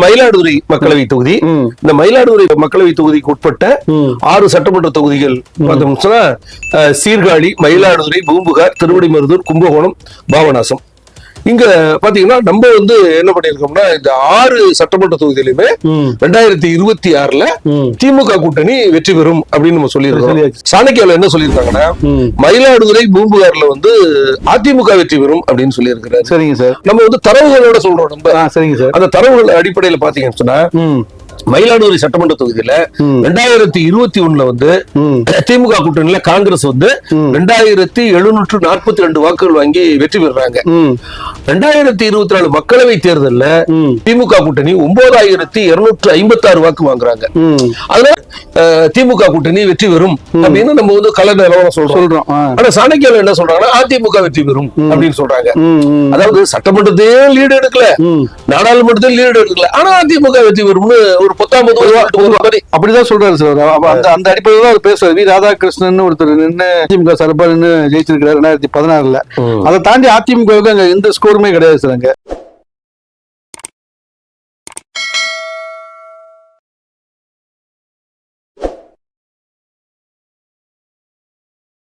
மயிலாடுதுறை மக்களவை தொகுதி. இந்த மயிலாடுதுறை மக்களவை தொகுதிக்கு உட்பட்ட. ஆறு சட்டமன்ற தொகுதிகள் பார்த்தோம்னு சீர்காழி மயிலாடுதுறை பூம்புகார் திருவடிமருதூர் கும்பகோணம் பாபநாசம் இங்க பாத்தீங்கன்னா நம்ம வந்து என்ன பண்ணிருக்கோம்னா இந்த ஆறு சட்டமன்ற தொகுதியிலுமே. ரெண்டாயிரத்தி இருபத்தி ஆறுல. திமுக கூட்டணி வெற்றி பெறும் அப்படின்னு நம்ம சொல்லியிருக்கோம். சாணக்கியால என்ன சொல்லியிருக்காங்கன்னா. மயிலாடுதுறை பூம்புகார்ல வந்து அதிமுக வெற்றி பெறும் அப்படின்னு சொல்லியிருக்கிறாரு சரிங்க சார் நம்ம வந்து தரவுகளோட சொல்றோம் நம்ம சரிங்க சார் அந்த தரவுகள் அடிப்படையில பாத்தீங்கன்னு சொன்னா மயிலாடுதுறை சட்டமன்ற தொகுதியில. ரெண்டாயிரத்தி இருபத்தி ஒண்ணுல வந்து திமுக கூட்டணியில காங்கிரஸ் வந்து ரெண்டாயிரத்தி எழுநூற்று நாற்பத்தி ரெண்டு வாக்குகள் வாங்கி வெற்றி பெறுறாங்க. ம். ரெண்டாயிரத்தி இருபத்தி நாலு மக்களவை தேர்தல்ல. திமுக கூட்டணி ஒன்பதாயிரத்தி இருநூற்று ஐம்பத்தி ஆறு வாக்கு வாங்குறாங்க. அதனால திமுக கூட்டணி வெற்றி பெறும். அப்படின்னு நம்ம வந்து கல நிலவரம் சொல்றோம். ஆனா சாணக்கியால என்ன சொல்றாங்கன்னா அதிமுக வெற்றி பெறும் அப்படின்னு சொல்றாங்க. அதாவது சட்டமன்றத்தையும் லீடு எடுக்கல. நாடாளுமன்றத்தையும் லீடு எடுக்கல. ஆனா அதிமுக வெற்றி பெறும்னு ஒரு பத்தாம் மாதிரி. அப்படிதான் சொல்றாரு சார். அந்த அந்த அடிப்படையில் தான் அவர் பேசுறாரு வி. ராதாகிருஷ்ணன் ஒருத்தர் நின்று அதிமுக சார்பா நின்று ஜெயிச்சிருக்கிறார் ரெண்டாயிரத்தி பதினாறுல. அதை தாண்டி அதிமுகவுக்கு அங்க எந்த ஸ்கோருமே கிடையாது சார் அங்க.